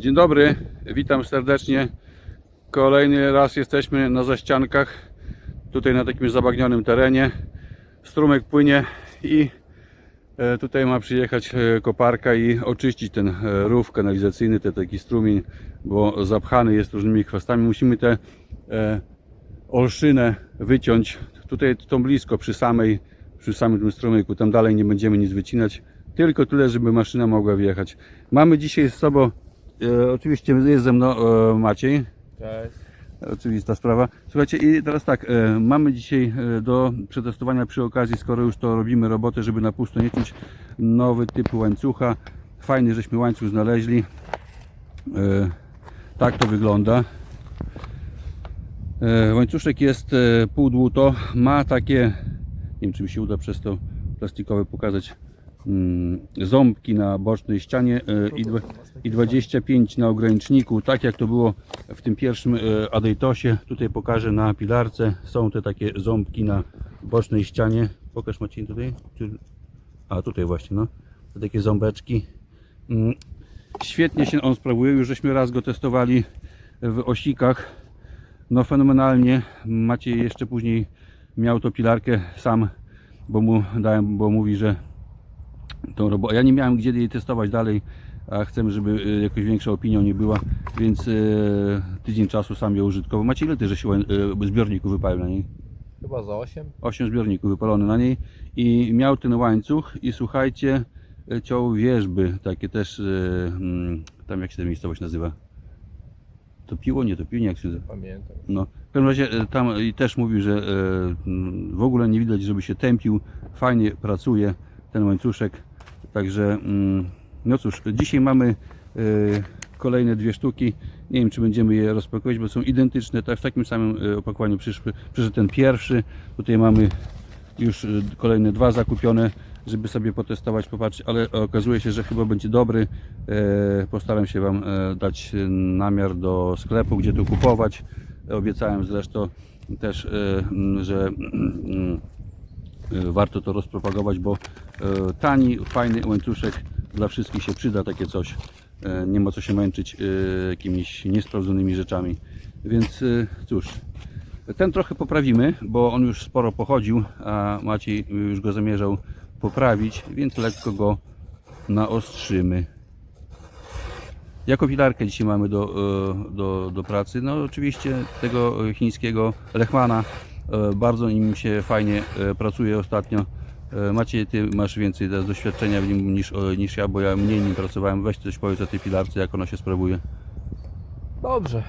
Dzień dobry, witam serdecznie. Kolejny raz jesteśmy na zaściankach, tutaj na takim zabagnionym terenie. Strumyk płynie i e, tutaj ma przyjechać e, koparka i oczyścić ten e, rów kanalizacyjny, ten taki strumień, bo zapchany jest różnymi chwastami. Musimy tę olszynę wyciąć tutaj tą blisko przy samej przy samym tym strumyku. Tam dalej nie będziemy nic wycinać. Tylko tyle, żeby maszyna mogła wjechać. Mamy dzisiaj z sobą, e, oczywiście jest ze mną e, Maciej, Cześć. oczywista sprawa. Słuchajcie, i teraz tak, e, mamy dzisiaj e, do przetestowania przy okazji, skoro już to robimy robotę, żeby na pusto nie ciąć, nowy typ łańcucha. Fajny, żeśmy łańcuch znaleźli. E, tak to wygląda. E, Łańcuszek jest e, pół dłuto, ma takie, nie wiem czy mi się uda przez to plastikowe pokazać, ząbki na bocznej ścianie e, i, dwa- i 25 na ograniczniku, tak jak to było w tym pierwszym e, Adejtosie. Tutaj pokażę na pilarce, są te takie ząbki na bocznej ścianie. Pokaż Maciej tutaj. A tutaj właśnie, no. Te takie ząbeczki. Mm, Świetnie się on sprawuje, już żeśmy raz go testowali w osikach. No fenomenalnie. Maciej jeszcze później miał to pilarkę sam, bo mu dałem, bo mówi, że tą robotę. Ja nie miałem gdzie jej testować dalej, a chcemy, żeby y, jakoś większa opinia nie była, więc y, tydzień czasu sam ją użytkował. Macie ile ty, że się y, zbiorników wypalił na niej? Chyba za 8? 8 zbiorników wypalony na niej i miał ten łańcuch i słuchajcie, y, ciął wierzby, takie też, y, mm, tam jak się ta miejscowość nazywa? Topiło, nie topiło, nie jak się nazywa? Pamiętam. No, w każdym razie e, tam i też mówił, że e, mm, w ogóle nie widać, żeby się tępił. Fajnie pracuje ten łańcuszek. Także, mm, no cóż, dzisiaj mamy e, kolejne dwie sztuki. Nie wiem, czy będziemy je rozpakować, bo są identyczne. Tak, w takim samym e, opakowaniu przyszły, przyszedł ten pierwszy. Tutaj mamy już e, kolejne dwa zakupione, żeby sobie potestować, popatrzeć, ale okazuje się, że chyba będzie dobry. Postaram się Wam dać namiar do sklepu, gdzie to kupować. Obiecałem zresztą też, że mm, warto to rozpropagować, bo tani, fajny łańcuszek dla wszystkich się przyda takie coś. E, Nie ma co się męczyć e, jakimiś niesprawdzonymi rzeczami. Więc e, cóż, ten trochę poprawimy, bo on już sporo pochodził, a Maciej już go zamierzał poprawić, więc lekko go naostrzymy. Jako pilarkę dzisiaj mamy do, e, do, do pracy. No oczywiście tego e, chińskiego Lechmana. E, Bardzo nim się fajnie e, pracuje ostatnio. E, Maciej, ty masz więcej doświadczenia w nim niż, o, niż ja, bo ja mniej nim pracowałem. Weź coś powiedz o tej pilarce, jak ona się sprawuje. Dobrze.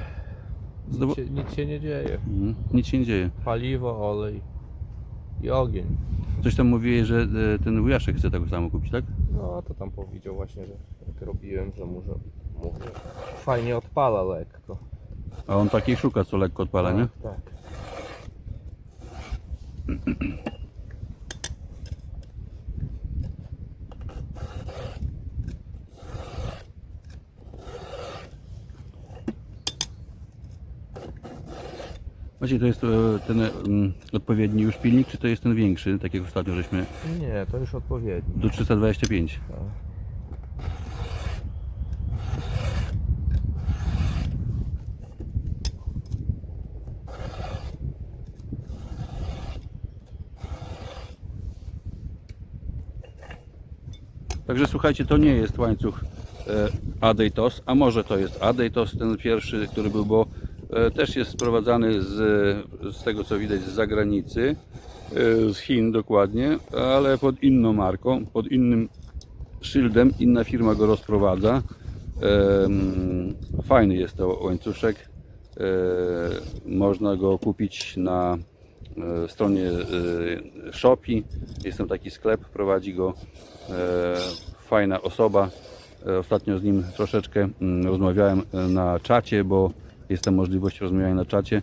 Nic się, nic się nie dzieje. Mhm. Nic się nie dzieje. Paliwo, olej i ogień. Coś tam mówiłeś, że e, ten wujaszek chce tego samo kupić, tak? No to tam powiedział właśnie, że jak robiłem, że może mówię, fajnie odpala lekko. A on takiej szuka, co lekko odpala, nie? Tak, Właśnie to jest e, ten mm, odpowiedni już pilnik, czy to jest ten większy, tak jak ostatnio żeśmy Nie, to już odpowiedni. do 325. Tak. Także słuchajcie, to nie jest łańcuch e, Adeitos, a może to jest Adeitos, ten pierwszy, który był, bo e, też jest sprowadzany z, z tego co widać z zagranicy, e, z Chin dokładnie, ale pod inną marką, pod innym szyldem, inna firma go rozprowadza. Fajny jest to łańcuszek. E, Można go kupić na e, stronie e, Shopee. Jest tam taki sklep, prowadzi go e, fajna osoba. E, Ostatnio z nim troszeczkę mm, rozmawiałem e, na czacie, bo jest tam możliwość rozmawiania na czacie.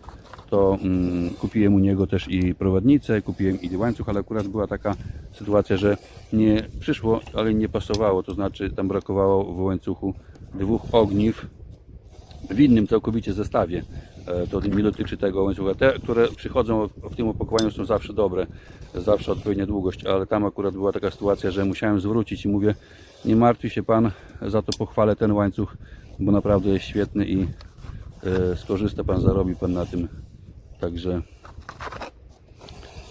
To mm, kupiłem u niego też i prowadnicę, kupiłem i łańcuch, ale akurat była taka sytuacja, że nie przyszło, ale nie pasowało. To znaczy tam brakowało w łańcuchu dwóch ogniw w innym całkowicie zestawie. E, To nie dotyczy tego łańcucha. Te, które przychodzą w tym opakowaniu są zawsze dobre, zawsze odpowiednia długość, ale tam akurat była taka sytuacja, że musiałem zwrócić i mówię, nie martwi się Pan, za to pochwalę ten łańcuch bo naprawdę jest świetny i skorzysta Pan, zarobi Pan na tym. Także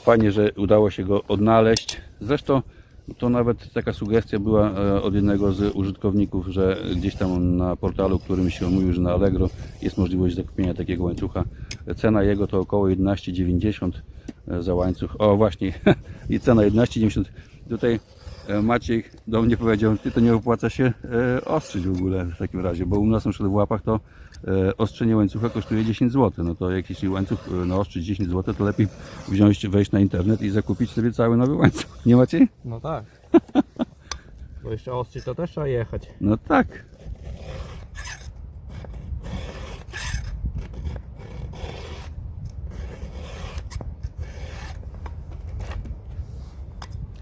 fajnie, że udało się go odnaleźć. Zresztą to nawet taka sugestia była e, od jednego z użytkowników, że gdzieś tam na portalu, którym się mówił, że na Allegro jest możliwość zakupienia takiego łańcucha. Cena jego to około 11,90 e, za łańcuch. O właśnie, i cena 11,90. Tutaj e, Maciej do mnie powiedział, ty to nie opłaca się e, ostrzyć w ogóle w takim razie, bo u nas na przykład w łapach to e, ostrzenie łańcucha kosztuje 10 zł. No to jak jeśli łańcuch e, naostrzyć 10 zł, to lepiej wziąć, wejść na internet i zakupić sobie cały nowy łańcuch. Nie Maciej? No tak. Bo jeszcze ostrzy to też trzeba jechać. No tak.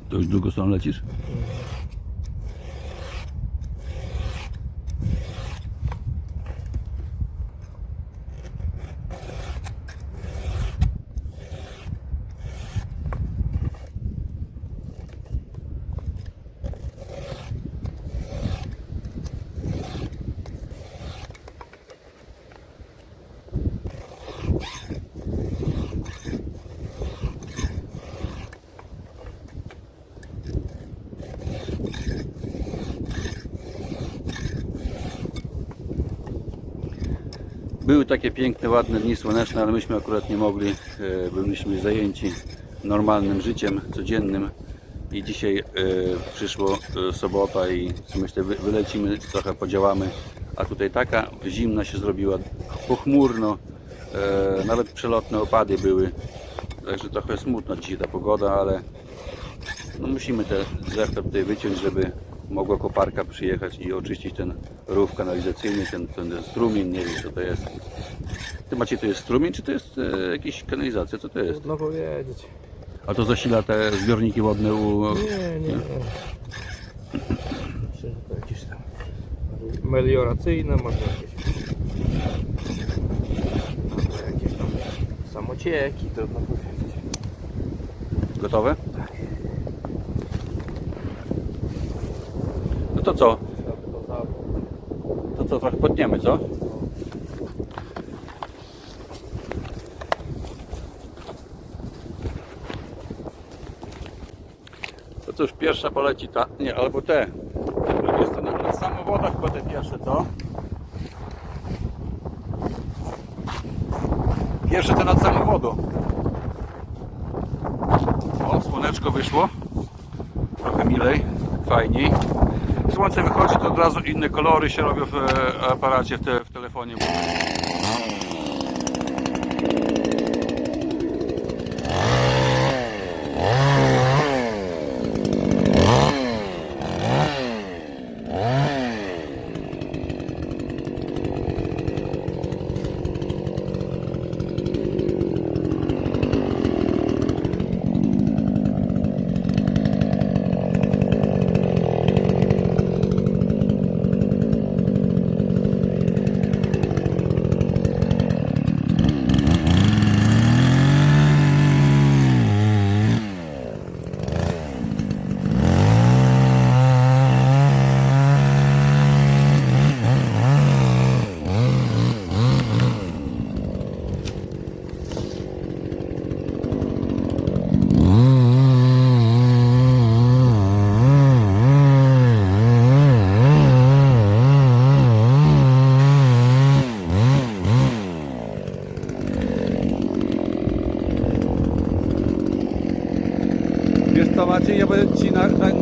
To już drugą stronę lecisz? Były takie piękne, ładne dni słoneczne, ale myśmy akurat nie mogli. e, Byliśmy zajęci normalnym życiem codziennym i dzisiaj e, przyszło e, sobota i myślę wy- wylecimy, trochę podziałamy. A tutaj taka zimna się zrobiła, pochmurno, nawet przelotne opady były. Także trochę smutna dzisiaj ta pogoda, ale no musimy te drzewka tutaj wyciąć, żeby mogła koparka przyjechać i oczyścić ten rów kanalizacyjny, ten, ten strumień, nie wiem co to jest. Ty macie, to jest strumień, czy to jest e, jakaś kanalizacja? Co to jest? Trudno powiedzieć. A to zasila te zbiorniki wodne u... Nie, nie, nie. Myślę, że to jakieś tam melioracyjne, może jakieś, może jakieś tam samocieki, trudno powiedzieć. Gotowe? To co? To To co, trochę potniemy, co? To cóż, pierwsza poleci ta, nie, albo te. Jest to na, samowodach chyba te pierwsze, co? Pierwsze te nad samowodu. O, słoneczko wyszło. Trochę milej, fajniej. Słońce wychodzi, to od razu inne kolory się robią w e, aparacie, w, te, w telefonie. Wiesz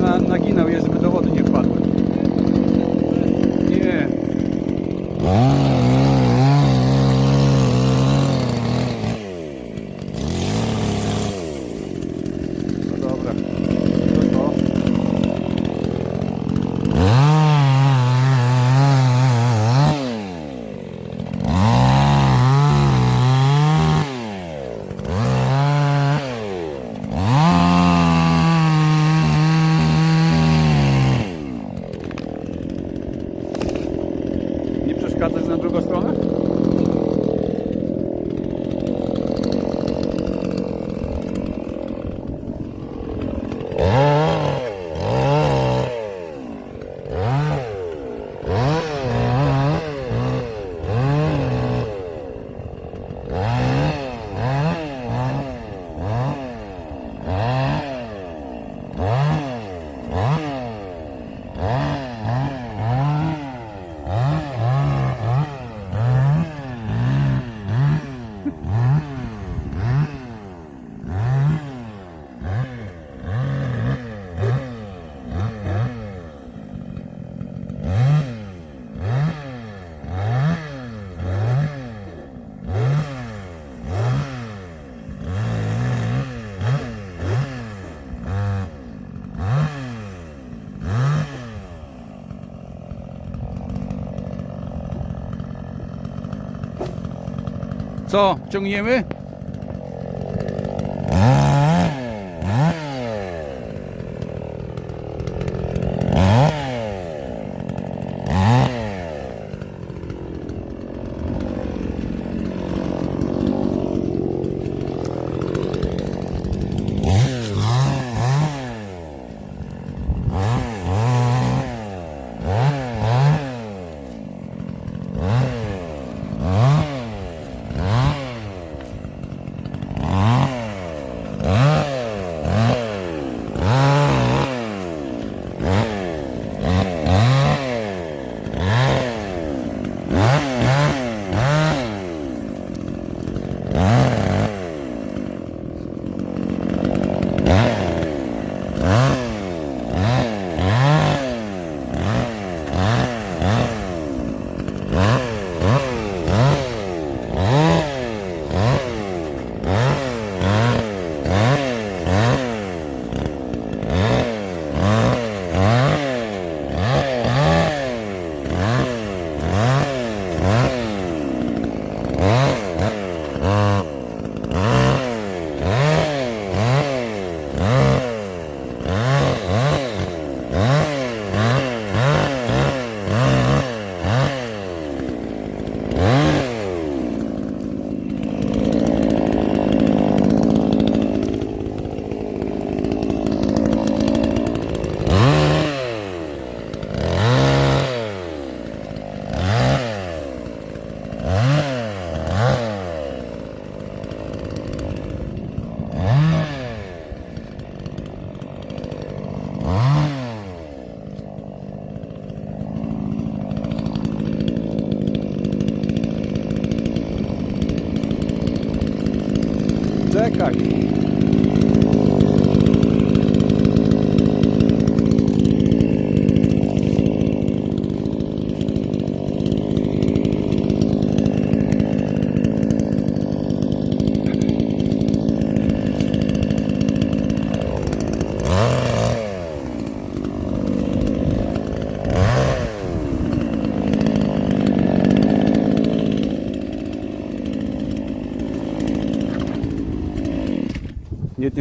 Co, ciągniemy?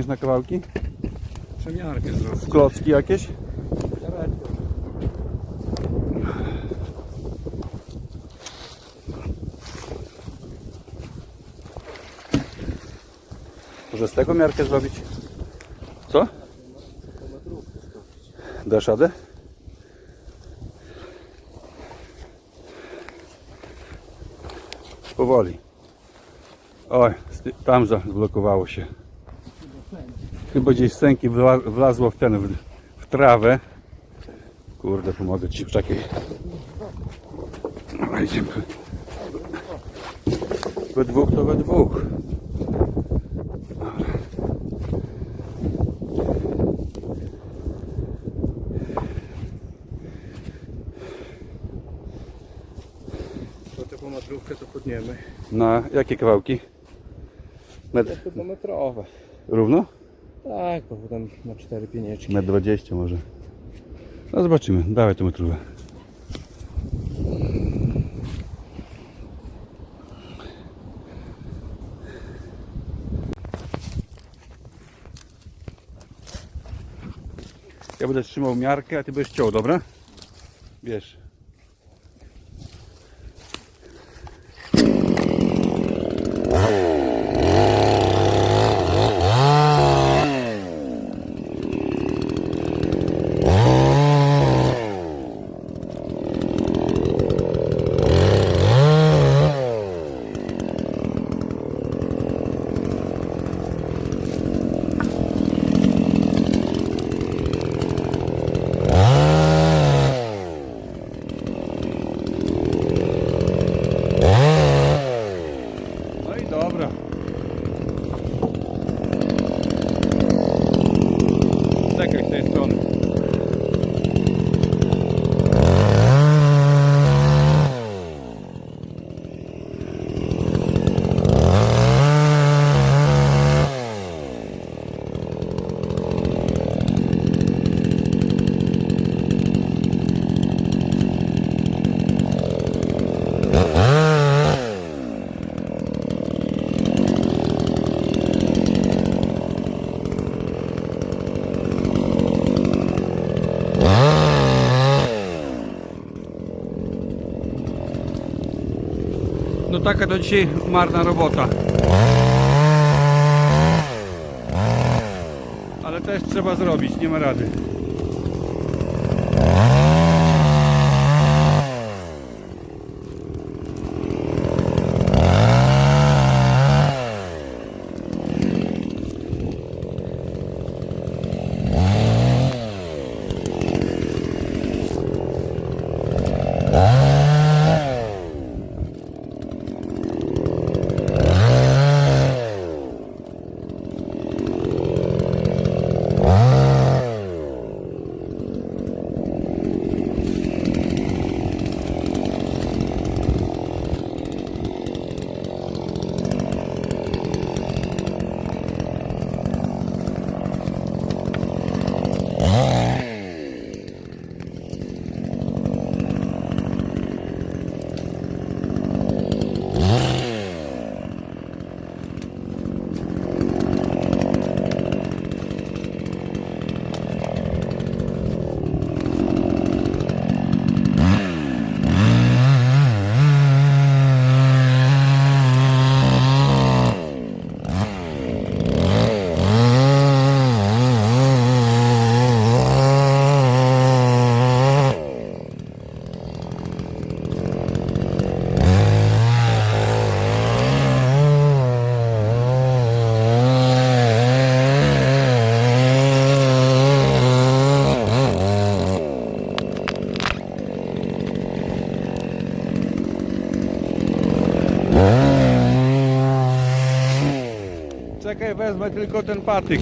Tniesz na kawałki? Przemiarkę zrobić. Klocki jakieś? Może z tego miarkę zrobić? Co? Dasz radę? Powoli. Oj, tam zablokowało się. Chyba gdzieś sęki wla- wlazło w ten, w, w trawę. Kurde, pomogę Ci, czekaj. Dobra, idziemy. We dwóch to we dwóch. To taką metrówkę to podniemy. Na jakie kawałki? Metr chyba metrowe. równo? Tak, bo potem na cztery pienieczki. Metr 20 może. No zobaczymy, dawaj tą metrówę. Ja będę trzymał miarkę, a ty będziesz ciął, dobra? Wiesz. Taka to dzisiaj marna robota. Ale też trzeba zrobić, nie ma rady. Czekaj, wezmę tylko ten patyk.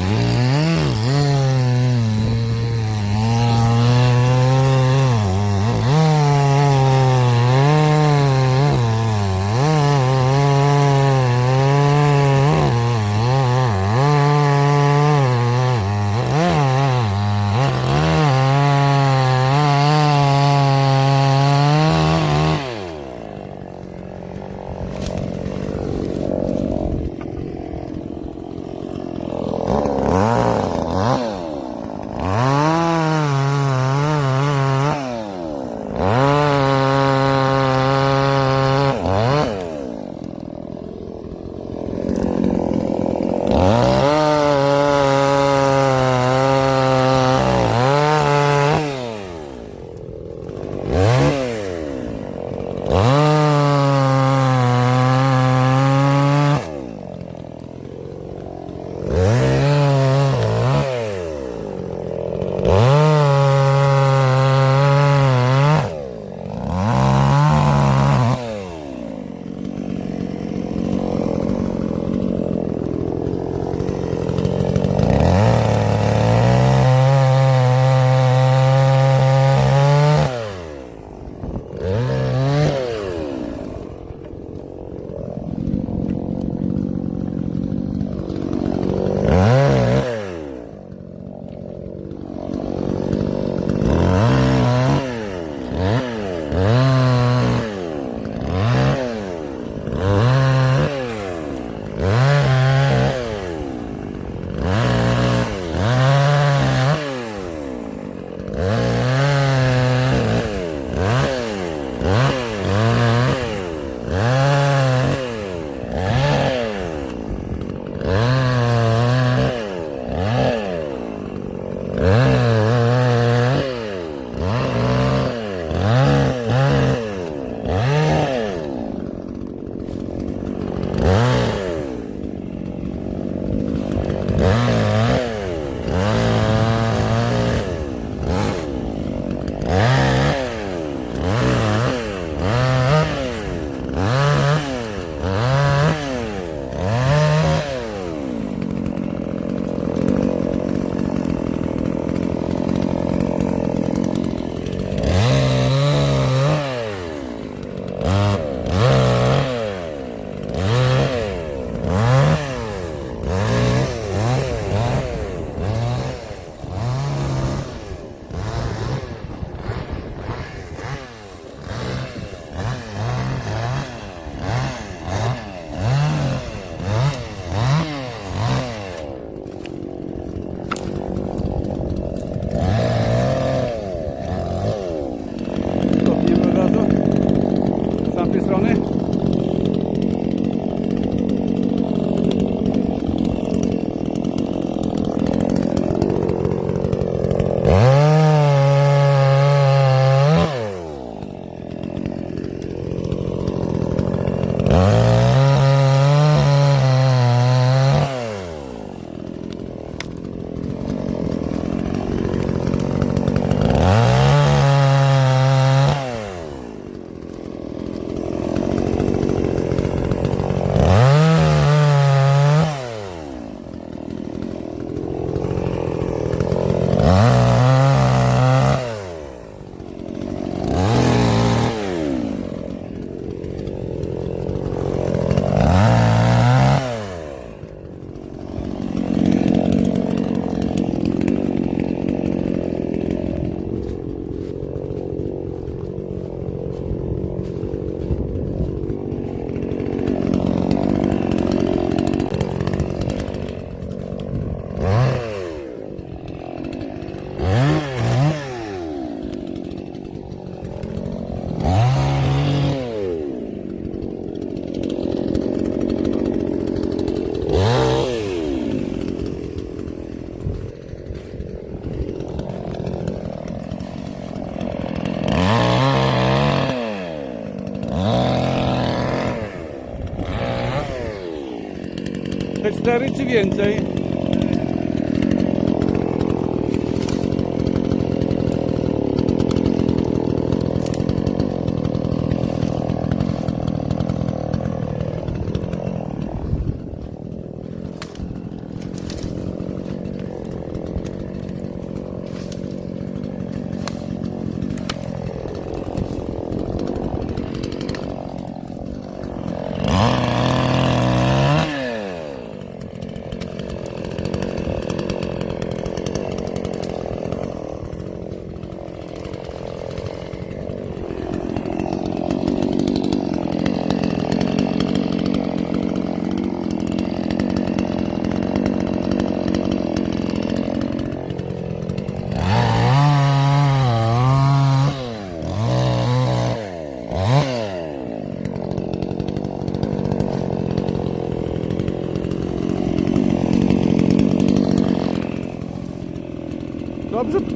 Cztery czy więcej?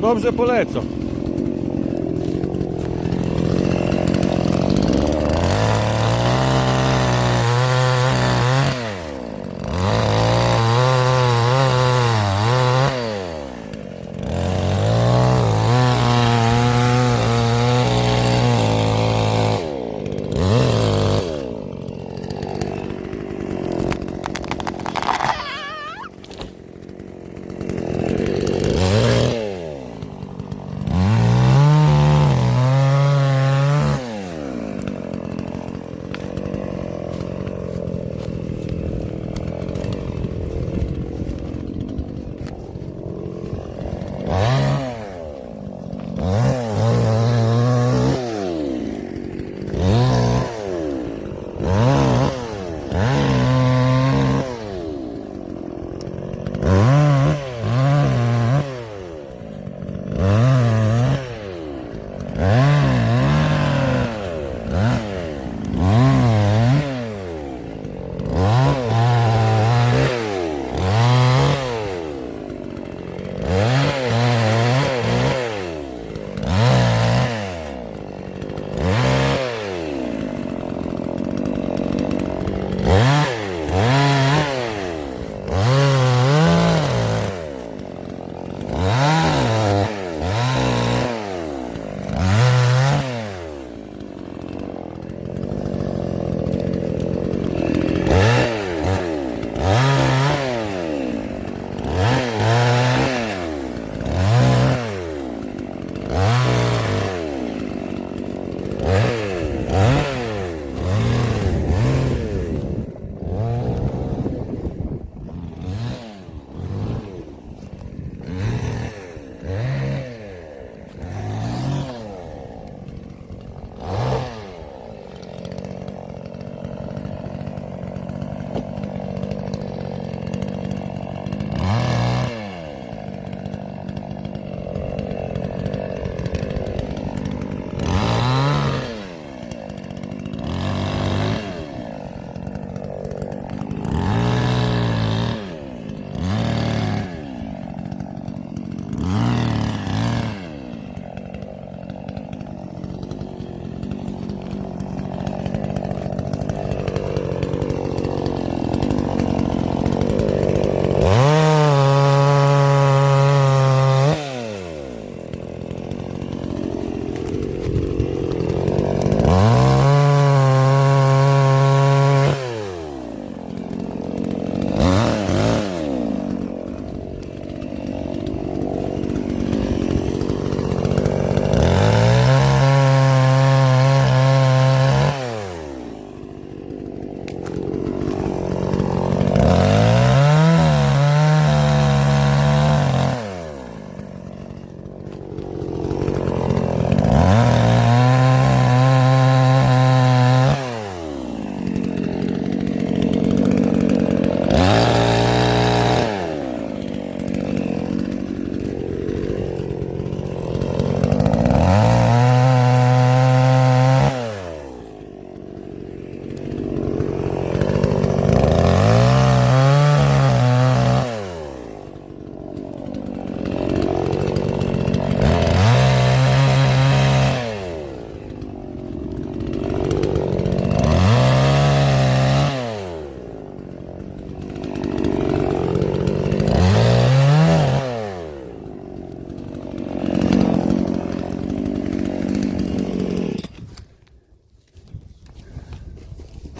Dobrze, dobrze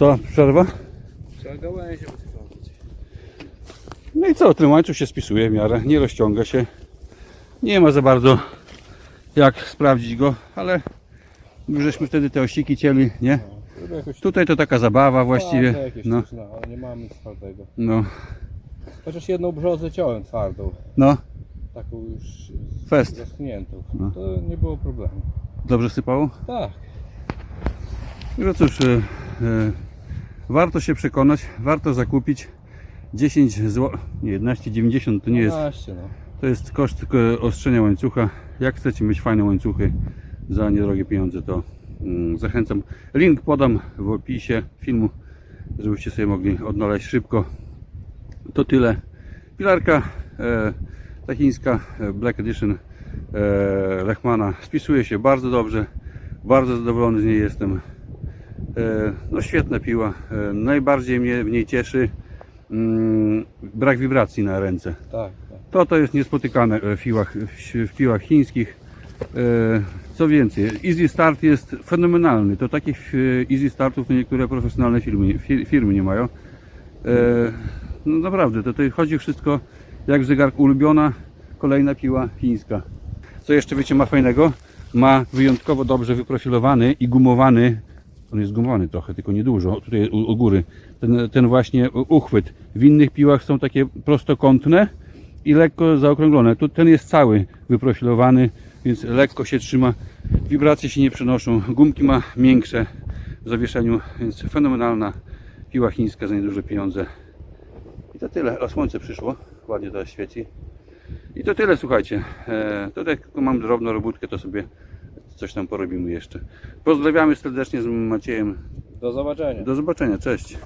Co, przerwa? Trzeba gałęzie wyciągnąć. No i co, ten łańcuch się spisuje w miarę, nie rozciąga się. Nie ma za bardzo jak sprawdzić go, ale już żeśmy wtedy te osiki cieli, nie? No, jakoś Tutaj to taka zabawa właściwie. twarde jakieś No, coś, no, ale nie mamy twardego. no, Chociaż jedną brzozę ciąłem twardą, no. taką już Fest. zaschniętą. No. To nie było problemu. Dobrze sypało? Tak, No cóż, e, e, warto się przekonać, warto zakupić 10 zł, nie 11,90 to nie jest 12, no. To jest koszt ostrzenia łańcucha. Jak chcecie mieć fajne łańcuchy za niedrogie pieniądze, to mm, zachęcam. Link podam w opisie filmu, żebyście sobie mogli odnaleźć szybko. To tyle. Pilarka e, ta chińska e, Black Edition e, Lechmana spisuje się bardzo dobrze. Bardzo zadowolony z niej jestem. E, no świetna piła. E, najbardziej mnie w niej cieszy mm, brak wibracji na ręce. Tak, tak. To to jest niespotykane w piłach, w piłach chińskich. E, Co więcej, Easy Start jest fenomenalny. To takich e, Easy Startów to niektóre profesjonalne firmy, fir- firmy nie mają. E, No naprawdę, to tutaj chodzi wszystko jak w zegarku ulubiona, kolejna piła chińska. Co jeszcze wiecie ma fajnego? Ma wyjątkowo dobrze wyprofilowany i gumowany, on jest gumowany trochę, tylko niedużo, tutaj u, u góry, ten, ten właśnie uchwyt. W innych piłach są takie prostokątne, i lekko zaokrąglone. Tu ten jest cały wyprofilowany, więc lekko się trzyma. Wibracje się nie przenoszą. Gumki ma miększe w zawieszeniu, więc fenomenalna piła chińska za nieduże pieniądze. I to tyle. O, słońce przyszło. Ładnie teraz świeci. I to tyle, słuchajcie. E, tutaj tylko mam drobną robótkę, to sobie coś tam porobimy jeszcze. Pozdrawiamy serdecznie z Maciejem. Do zobaczenia. Do zobaczenia. Cześć.